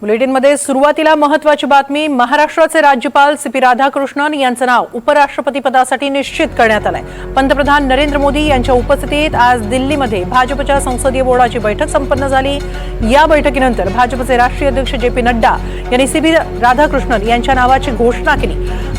बुलेटिनमध्ये सुरुवातीला महत्वाची बातमी महाराष्ट्राचे राज्यपाल सी पी राधाकृष्णन यांचं नाव उपराष्ट्रपती पदासाठी निश्चित करण्यात आलंय. पंतप्रधान नरेंद्र मोदी यांच्या उपस्थितीत आज दिल्लीमध्ये भाजपच्या संसदीय बोर्डाची बैठक संपन्न झाली. या बैठकीनंतर भाजपचे राष्ट्रीय अध्यक्ष जे पी नड्डा यांनी सी पी राधाकृष्णन यांच्या नावाची घोषणा केली.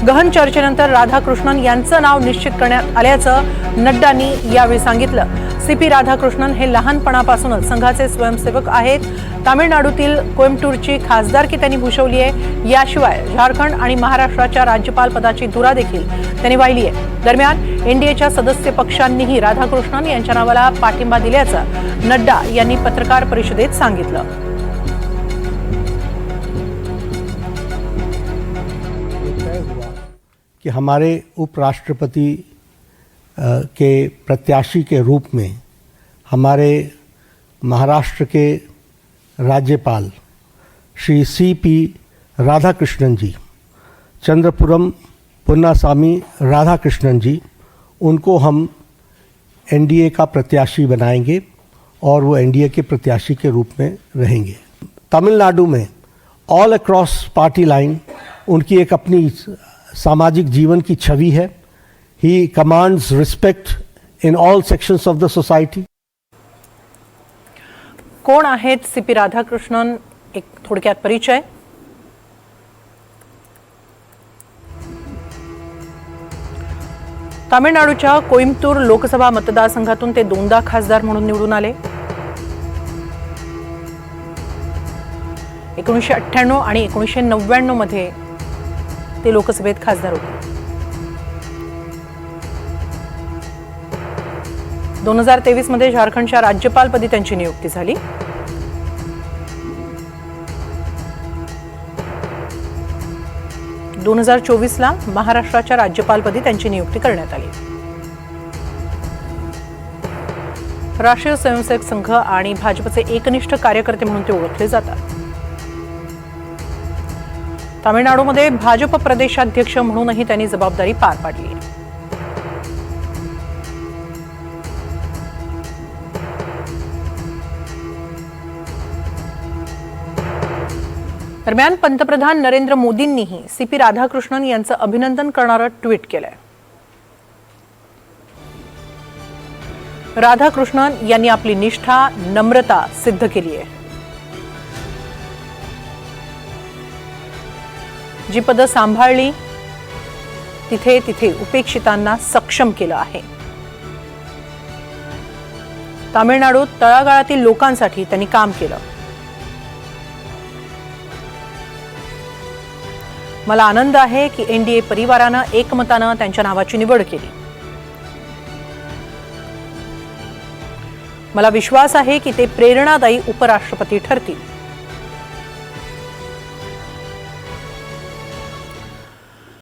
गहन चर्चेनंतर राधाकृष्णन यांचं नाव निश्चित करण्यात आल्याचं नड्डांनी यावेळी सांगितलं. सी पी राधाकृष्णन हे लहानपणापासूनच संघाचे स्वयंसेवक आहेत. तामिळनाडूतील कोइंबटूरची खासदारकी त्यांनी भूषवली आहे. याशिवाय झारखंड आणि महाराष्ट्राच्या राज्यपाल पदाची धुरा देखील त्यांनी वाहिली आहे. दरम्यान एनडीएच्या सदस्य पक्षांनीही राधाकृष्णन यांच्या नावाला पाठिंबा दिल्याचं नड्डा यांनी पत्रकार परिषदेत सांगितलं. कि हमारे उपराष्ट्रपति के प्रत्याशी के रूप में हमारे महाराष्ट्र के राज्यपाल श्री सी पी राधाकृष्णन जी, चंद्रपुरम पुन्नासामी राधाकृष्णन जी, उनको हम एनडीए का प्रत्याशी बनाएँगे और वो एनडीए के प्रत्याशी के रूप में रहेंगे। तमिलनाडु में ऑल अक्रॉस पार्टी लाइन उनकी एक अपनी सामाजिक जीवन की छवि है। He commands respect in all sections of the society कोण आहेत सी पी राधाकृष्णन? एक थोडक्यात परिचय. तामिळनाडूच्या कोईमतूर लोकसभा मतदारसंघातून ते दोनदा खासदार म्हणून निवडून आले. एकोणीसशे अठ्ठ्याण्णव आणि एकोणीसशे नव्याण्णवमध्ये ते लोकसभेत खासदार होते. दोन हजार तेवीसमध्ये झारखंडच्या राज्यपालपदी त्यांची नियुक्ती झाली. दोन हजार चोवीसला महाराष्ट्राच्या राज्यपालपदी त्यांची नियुक्ती करण्यात आली. राष्ट्रीय स्वयंसेवक संघ आणि भाजपचे एकनिष्ठ कार्यकर्ते म्हणून ते ओळखले जातात. तामिळनाडूमध्ये भाजप प्रदेशाध्यक्ष म्हणूनही त्यांनी जबाबदारी पार पाडली. दरम्यान पंतप्रधान नरेंद्र मोदींनीही सी पी राधाकृष्णन यांचं अभिनंदन करणारं ट्विट केलंय. राधाकृष्णन यांनी आपली निष्ठा नम्रता सिद्ध केली आहे जी पदं सांभाळली तिथे तिथे उपेक्षितांना सक्षम केलं आहे. तामिळनाडूत तळागाळातील लोकांसाठी त्यांनी काम केलं. मला आनंद आहे की एनडीए परिवारानं एकमतानं त्यांच्या नावाची निवड केली. मला विश्वास आहे की ते प्रेरणादायी उपराष्ट्रपती ठरतील.